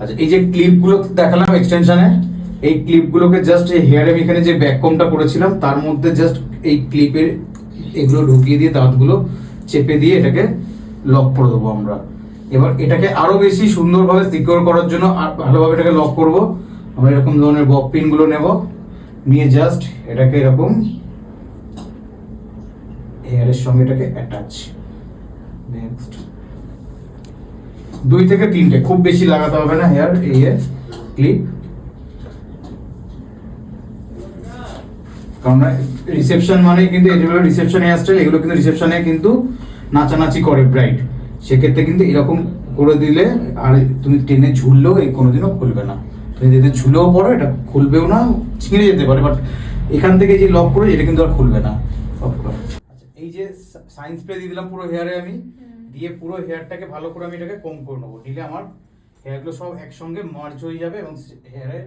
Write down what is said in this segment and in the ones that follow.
আচ্ছা এই যে ক্লিপগুলো দেখালাম এক্সটেনশনে এই ক্লিপগুলোকে জাস্ট এই হেয়ারে এখানে যে ব্যাককমটা করেছিলাম, তার মধ্যে জাস্ট এই ক্লিপের এগুলো ঢুকিয়ে দিয়ে দাঁতগুলো চেপে দিয়ে এটাকে লক করে দেবো আমরা। এবার এটাকে আরও বেশি সুন্দরভাবে সিকিউর করার জন্য আর ভালোভাবে এটাকে লক করব। আমরা এরকম ধরনের বক পিনগুলো নেব। নিয়ে জাস্ট এটাকে এরকম হেয়ারের সঙ্গে এটাকে অ্যাটাচ নেক্সট দুই থেকে তিনটে। খুব বেশি লাগাতে হবে না হেয়ার এই ক্লিপ কারণ রিসেপশন মানে কিন্তু এগুলো রিসেপশন স্টাইল এগুলো কিন্তু রিসেপশনে কিন্তু নাচানাচি করে ব্রাইট সেক্ষেত্রে কিন্তু এরকম করে দিলে আর তুমি টেনে ঝুললেও এই কোনোদিনও খুলবে না। তুমি যদি ঝুলেও পড়ো, এটা খুলবেও না, ছিঁড়ে যেতে পারে বাট এখান থেকে যে লক করে, এটা কিন্তু আর খুলবে না এই স্প্রে দিয়ে দিলাম পুরো হেয়ারে আমি। দিয়ে পুরো হেয়ারটাকে ভালো করে আমি এটাকে কম করে নেব। দিলে আমার হেয়ারগুলো সব একসঙ্গে মার্চ হয়ে যাবে এবং হেয়ারের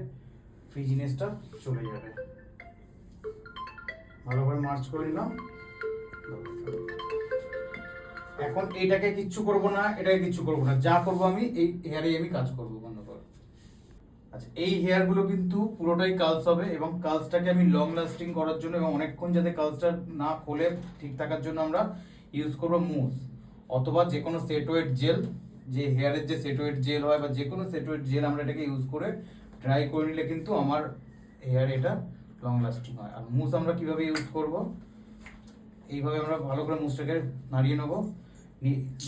ফ্রিজিনেসটা চলে যাবে। ভালো করে মার্চ করে নিলাম। এখন এইটাকে কিচ্ছু করব না এটাকে কিচ্ছু করব না। যা করব আমি এই হেয়ারে আমি কাজ করব বন্ধ আচ্ছা এই হেয়ারগুলো কিন্তু পুরোটাই কালস হবে এবং কালসটাকে আমি লং লাস্টিং করার জন্য এবং অনেকক্ষণ যাতে কালসটা না খোলে ঠিক থাকার জন্য আমরা ইউজ করব মুজ অথবা যে কোনো সেট ওয়েট জেল যে হেয়ারের যে সেট ওয়েট জেল হয় বা যে কোনো সেট ওয়েট জেল আমরা এটাকে ইউজ করে ড্রাই করে নিলে কিন্তু আমার হেয়ার এটা লং লাস্টিং হয়। আর মুজ আমরা কীভাবে ইউজ করব? এইভাবে আমরা ভালো করে মুসটাকে নাড়িয়ে নেব।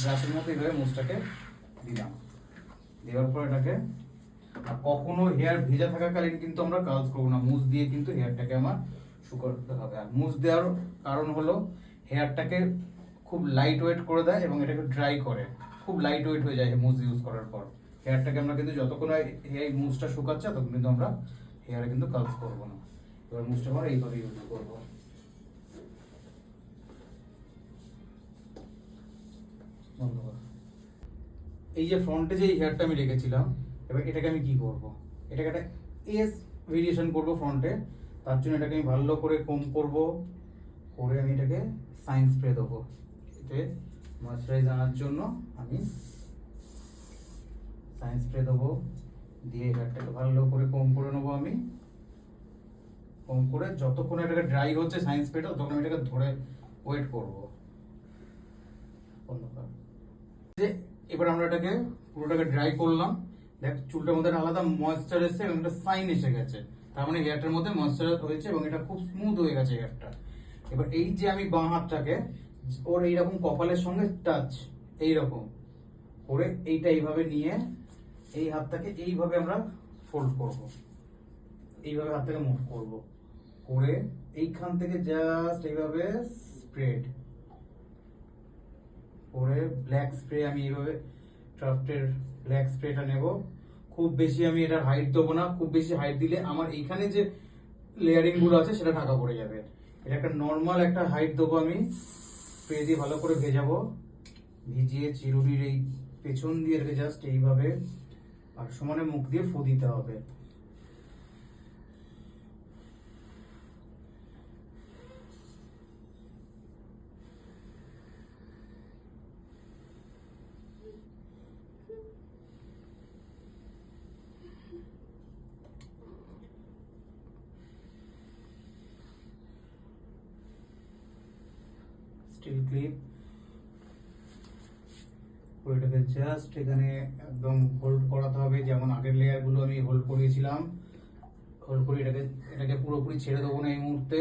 ব্রাশের মতো এইভাবে মুসটাকে দিলাম। দেওয়ার পর এটাকে আর কখনো হেয়ার ভেজা থাকাকালীন কিন্তু আমরা কাজ করব না। মুজ দিয়ে কিন্তু হেয়ারটাকে আমার শুকাতে হবে। আর মুজ দেওয়ার কারণ হলো হেয়ারটাকে খুব লাইট ওয়েট করে দেয় এবং এটাকে ড্রাই করে। খুব লাইট ওয়েট হয়ে যায় মুজ ইউজ করার পর। হেয়ারটাকে আমরা কিন্তু যতক্ষণ এই মুজটা শুকাচ্ছে, ততক্ষণ কিন্তু আমরা হেয়ারে কিন্তু কাজ করব না। এবার মুজটা আমরা এইভাবে ইউজ করব। কর। এই যে ফ্রন্টে যে হেয়ারটা আমি রেখেছিলাম এবার এটাকে আমি কি করব? এটাকে একটা এস ভেরিয়েশন করব ফ্রন্টে তার জন্য এটাকে আমি ভালো করে কম করব। করে আমি এটাকে সাইন্স স্প্রে দেবো। এতে ময়শ্চারাইজ আনার জন্য আমি সাইন্স স্প্রে দেবো। দিয়ে হেয়ারটাকে ভালো করে কম করে নেব আমি। কম করে যতক্ষণ এটাকে ড্রাই হচ্ছে সাইন্স স্প্রেটা ততক্ষণ আমি এটাকে ধরে ওয়েট করব। যে এবার আমরা এটাকে পুরোটাকে ড্রাই করলাম। দেখ, চুলটার মধ্যে আলাদা ময়েশ্চার এসেছে এবং একটা সাইন এসে গেছে। তার মানে হেয়ারটার মধ্যে ময়েশ্চার হয়েছে এবং এটা খুব স্মুথ হয়ে গেছে হেয়ারটা এবার এই যে আমি বাঁ হাতটাকে, ওর এইরকম কপালের সঙ্গে টাচ এইরকম করে এইটা এইভাবে নিয়ে এই হাতটাকে এইভাবে আমরা ফোল্ড করব। এইভাবে হাতটাকে মুভ করব। করে এইখান থেকে জাস্ট এইভাবে স্প্রেড করে ব্ল্যাক স্প্রে আমি এইভাবে ট্রাফটের ব্ল্যাক স্প্রেটা নেব। খুব বেশি আমি এটার হাইট দেবো না, খুব বেশি হাইট দিলে আমার এইখানে যে লেয়ারিংগুলো আছে সেটা ঢাকা পড়ে যাবে। এটা একটা নর্মাল একটা হাইট দেবো আমি স্প্রে দিয়ে ভালো করে ভেজাবো। ভিজিয়ে চিরুনির এই পেছন দিয়ে এটাকে জাস্ট এইভাবে আর সমানে মুখ দিয়ে ফু দিতে হবে। স্টিল ক্লিপ পুরোটাকে জাস্ট এখানে একদম হোল্ড করাতে হবে, যেমন আগের লেয়ারগুলো আমি হোল্ড করিয়েছিলাম। হোল্ড করে এটাকে এটাকে পুরোপুরি ছেড়ে দেবো না এই মুহূর্তে।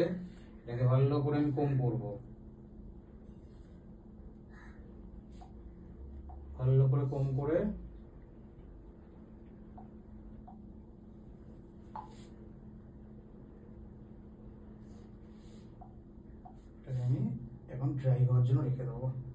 এটাকে ভালো করে আমি কম করব। ভালো করে কম করে এটাকে আমি এখন ড্রাই হওয়ার জন্য রেখে দেবো